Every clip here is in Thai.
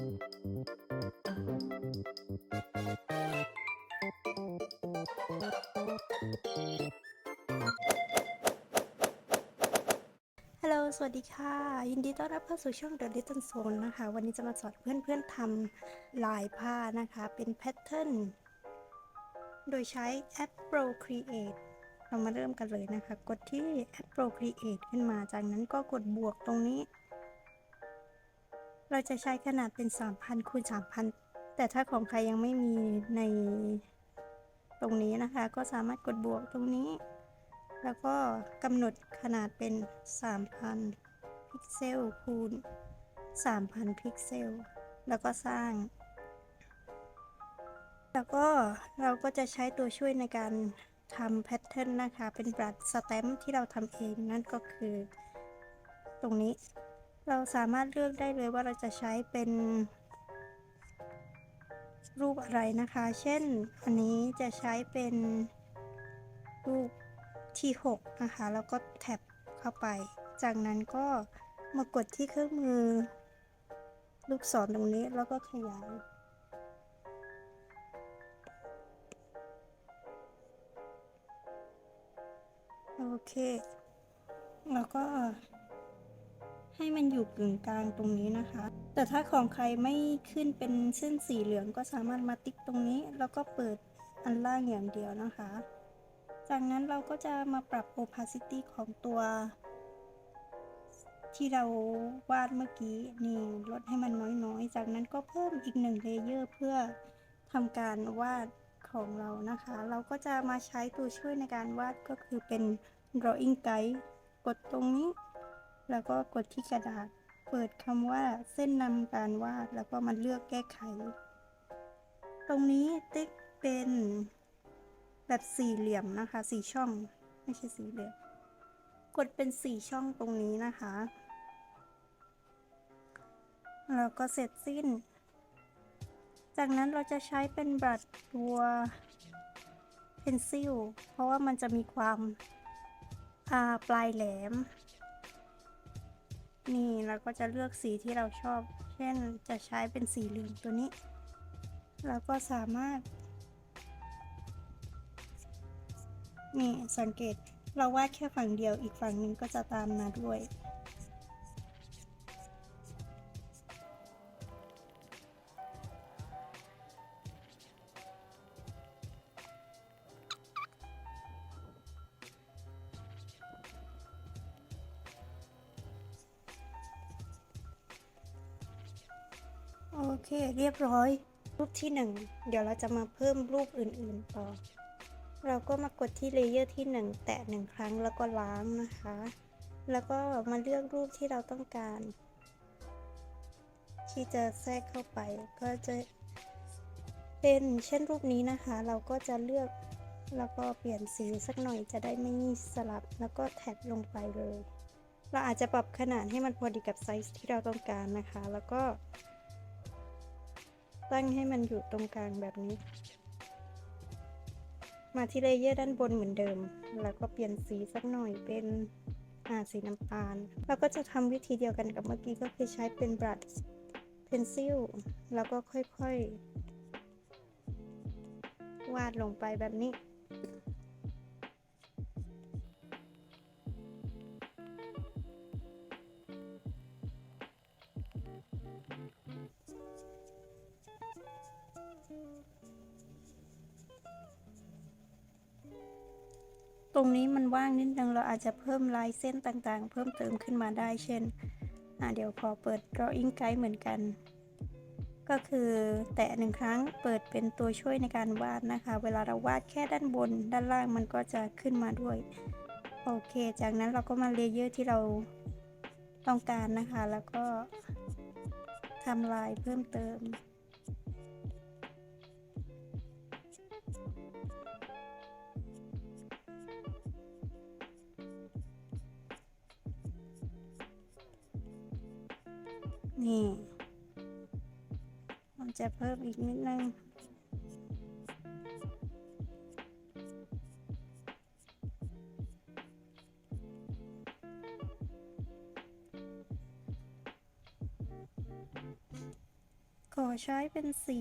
ฮัลโหล สวัสดีค่ะ ยินดีต้อนรับเข้าสู่ช่อง The Little Zone นะคะ วันนี้จะมาสอนเพื่อนๆทำลายผ้านะคะ เป็นแพทเทิร์น โดยใช้แอป Procreate เรามาเริ่มกันเลยนะคะ กดที่แอป Procreate ขึ้นมา จากนั้นก็กดบวกตรงนี้ เราจะใช้ขนาดเป็น 3,000คูณ3,000 แต่ถ้าของใครยังไม่มีในตรงนี้นะคะ ก็สามารถกดบวกตรงนี้ แล้วก็กำหนดขนาดเป็น 3,000 พิกเซลคูณ 3,000 พิกเซล แล้วก็สร้าง แล้วก็เราก็จะใช้ตัวช่วยในการทำแพทเทิร์นนะคะ เป็นบัตรสแตมป์ที่เราทำเองนั่นก็คือตรงนี้ เราสามารถเลือกได้เลยว่าเราจะใช้เป็นรูปอะไรนะคะ เช่น อันนี้จะใช้เป็นรูปที่6นะคะ แล้วก็แท็บเข้าไป จากนั้นก็มากดที่เครื่องมือ ลูกศรตรงนี้แล้วก็ขยาย โอเค แล้วก็ ให้มันอยู่กึ่งกลางตรงนี้นะคะ แต่ถ้าของใครไม่ขึ้นเป็นเส้นสีเหลืองก็สามารถมาติ๊กตรงนี้ แล้วก็เปิดอันล่างอย่างเดียวนะคะ จากนั้นเราก็จะมาปรับ opacity ของตัว ที่เราวาดเมื่อกี้นี่ลดให้มันน้อยๆ จากนั้นก็เพิ่มอีกหนึ่งเลเยอร์เพื่อทำการวาดของเรานะคะ เราก็จะมาใช้ตัวช่วยในการวาดก็คือเป็น drawing guide กดตรงนี้ แล้วก็กดที่กระดาษ เปิดคำว่าเส้นนำการวาด แล้วก็มันเลือกแก้ไข ตรงนี้ติ๊กเป็นแบบสี่เหลี่ยมนะคะสี่ช่อง ไม่ใช่สี่เหลี่ยม กดเป็นสี่ช่องตรงนี้นะคะ แล้วก็เสร็จสิ้น จากนั้นเราจะใช้เป็นบัตรตัวเพนซิลเพราะว่ามันจะมีความปลายแหลม นี่เราก็จะเลือกสีที่เราชอบ เช่นจะใช้เป็นสีเหลืองตัวนี้แล้วก็สามารถ นี่สังเกตเราวาดแค่ฝั่งเดียวอีกฝั่งหนึ่งก็จะตามมาด้วย โอเคเรียบร้อย รูปที่หนึ่งเดี๋ยวเราจะมาเพิ่มรูปอื่นๆต่อ เราก็มากดที่เลเยอร์ที่1แตะหนึ่งครั้งแล้วก็ล้างนะคะ แล้วก็มาเลือกรูปที่เราต้องการ ที่จะแทรกเข้าไปก็จะเป็นเช่นรูปนี้นะคะ เราก็จะเลือกแล้วก็เปลี่ยนสีสักหน่อยจะได้ไม่สลับ แล้วก็แท็บลงไปเลย เราอาจจะปรับขนาดให้มันพอดีกับไซส์ที่เราต้องการนะคะ แล้วก็ ตั้งให้มันอยู่ตรงกลางแบบนี้ มาที่เลเยอร์ด้านบนเหมือนเดิม แล้วก็เปลี่ยนสีสักหน่อยเป็นอ่าสีน้ำตาล เราก็จะทำวิธีเดียวกันกับเมื่อกี้ก็คือใช้เป็นบรัชเพนซิลแล้วก็ค่อยๆ วาดลงไปแบบนี้ ตรงนี้มันว่างนิดนึงเราอาจจะเพิ่มลายเส้นต่างๆ เพิ่มเติมขึ้นมาได้เช่นอ่าเดี๋ยวขอเปิด drawing guide เหมือนกัน ก็คือแตะหนึ่งครั้งเปิดเป็นตัวช่วยในการวาดนะคะ เวลาเราวาดแค่ด้านบน ด้านล่างมันก็จะขึ้นมาด้วย โอเค จากนั้นเราก็มาเลเยอร์ที่เราต้องการนะคะ แล้วก็ทำลายเพิ่มเติม นี่ มันจะเพิ่มอีกนิดนึงอใช้เป็นสี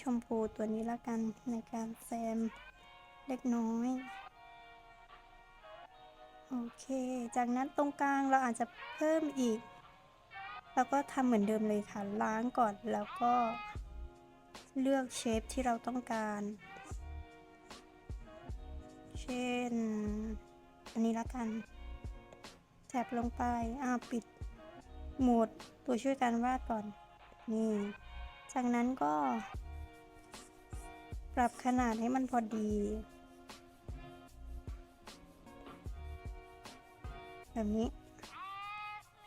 ชมพูตัวนี้ละกันในการแซมเล็กน้อย โอเค จากนั้นตรงกลางเราอาจจะเพิ่มอีก แล้วก็ทำเหมือนเดิมเลยค่ะ ล้างก่อนแล้วก็เลือกเชฟที่เราต้องการ เช่น อันนี้ละกันแท็บลงไป อ่าปิดโหมดตัวช่วยการวาดก่อน นี่ จากนั้นก็ ปรับขนาดให้มันพอดี แบบนี้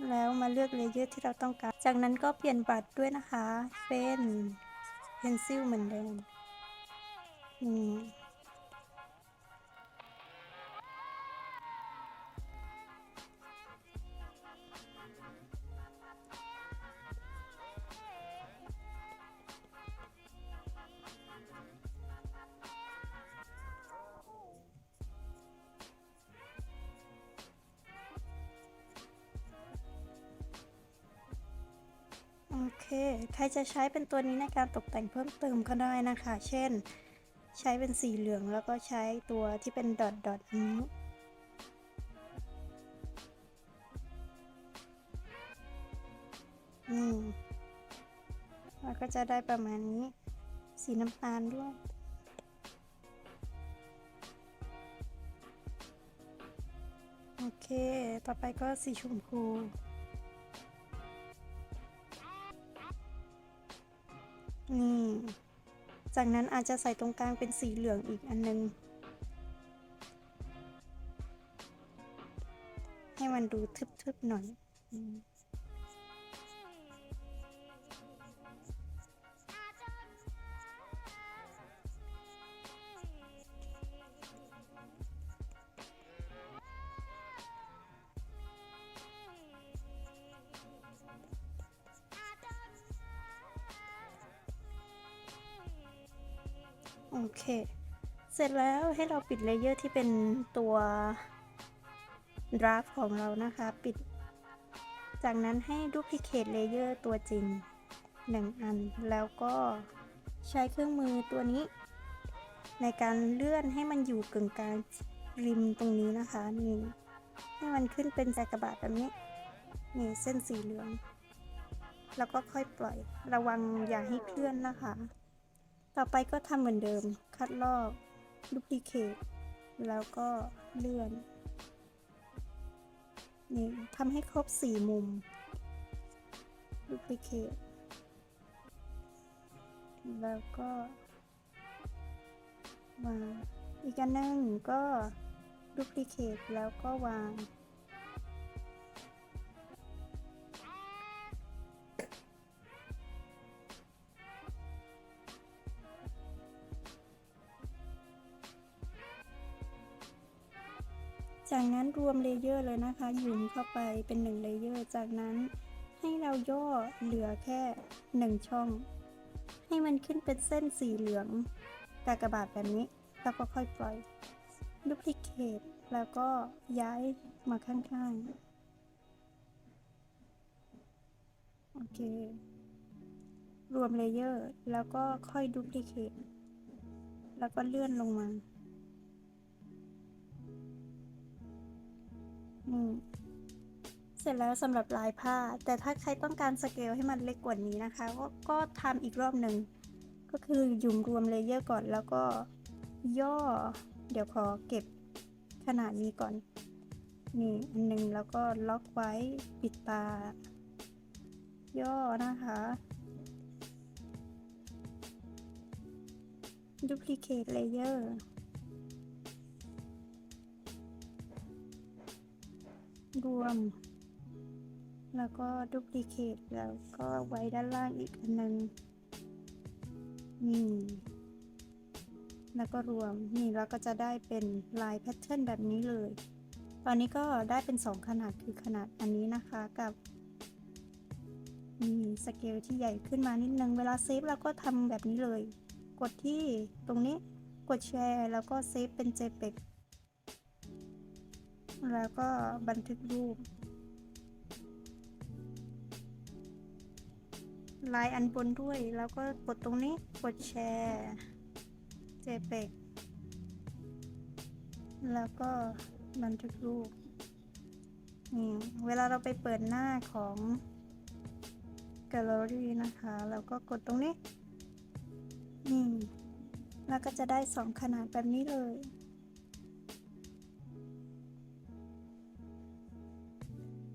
แล้วมาเลือกเลเยอร์ที่เราต้องการ จากนั้นก็เปลี่ยนบัตรด้วยนะคะ เป็นเพนซิลเหมือนเดิมอืม ใครจะใช้เป็นตัวนี้ในการตกแต่งเพิ่มเติมก็ได้นะคะ เช่น ใช้เป็นสีเหลืองแล้วก็ใช้ตัวที่เป็นดอทดอทนี้อืมแล้วก็จะได้ประมาณนี้ สีน้ำตาลด้วยโอเค ต่อไปก็สีชมพู นี่ จากนั้นอาจจะใส่ตรงกลางเป็นสีเหลืองอีกอันนึง ให้มันดูทึบๆหน่อย โอเค เสร็จแล้วให้เราปิดเลเยอร์ที่เป็นตัวดราฟของเรานะคะ ปิด จากนั้นให้ดูพิเคทเลเยอร์ตัวจริงหนึ่งอัน แล้วก็ใช้เครื่องมือตัวนี้ ในการเลื่อนให้มันอยู่กึ่งกลางริมตรงนี้นะคะนี่ให้มันขึ้นเป็นแสกระบาดแบบนี้นี่เส้นสีเหลือง แล้วก็ค่อยปล่อย ระวังอย่าให้เคลื่อนนะคะ ต่อไปก็ทำเหมือนเดิม คัดลอกดูพลิเคทแล้วก็เลื่อน นี่ทำให้ครบสี่มุมดูพลิเคทแล้วก็วางอีกอันหนึงก็ดูพลิเคทแล้วก็วาง จากนั้นรวมเลเยอร์เลยนะคะหยุมเข้าไปเป็นหนึ่งเลเยอร์ จากนั้นให้เราย่อเหลือแค่หนึ่งช่อง ให้มันขึ้นเป็นเส้นสีเหลืองกากบาทแบบนี้ แล้วก็ค่อยปล่อยดูพลิเคทแล้วก็ย้ายมาข้างๆ โอเค รวมเลเยอร์ แล้วก็ค่อยดูพลิเคทแล้วก็เลื่อนลงมา อืมเสร็จแล้วสำหรับลายผ้า แต่ถ้าใครต้องการสเกลให้มันเล็กกว่านี้นะคะ ก็ก็ทำอีกรอบหนึ่ง ก็คือหยุมรวมเลเยอร์ก่อนแล้วก็ย่อ เดี๋ยวขอเก็บขนาดนี้ก่อน นี่อันหนึงแล้วก็ล็อกไว้ปิดตาย่อนะคะ duplicate layer รวม แล้วก็ดูพลิเคทแล้วก็ไว้ด้านล่างอีกอันนึงนี่ แล้วก็รวม นี่แล้วก็จะได้เป็นลายแพทเทิร์นแบบนี้เลย ตอนนี้ก็ได้เป็น 2 ขนาดคือขนาดอันนี้นะคะกับนี่สเกลที่ใหญ่ขึ้นมานิดนึง เวลาเซฟเราก็ทำแบบนี้เลย กดที่ตรงนี้ กดแชร์ แล้วก็เซฟเป็น JPEG แล้วก็บันทึกรูปลายอันบนด้วย แล้วก็กดตรงนี้กดแชร์ JPEG แล้วก็บันทึกรูปนี่เวลาเราไปเปิดหน้าของแกลเลอรี่นะคะ แล้วก็กดตรงนี้นี่แล้วก็จะได้สองขนาดแบบนี้เลย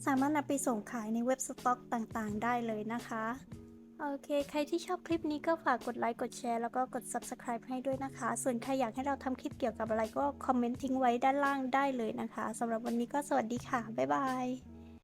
สามารถนำไปส่งขายในเว็บสต็อกต่างๆ ได้เลยนะคะ โอเค ใครที่ชอบคลิปนี้ก็ฝากกดไลค์ กดแชร์ แล้วก็กด Subscribe ให้ด้วยนะคะ ส่วนใครอยากให้เราทำคลิปเกี่ยวกับอะไรก็คอมเมนต์ทิ้งไว้ด้านล่างได้เลยนะคะสำหรับวันนี้ก็สวัสดีค่ะ บ๊ายบาย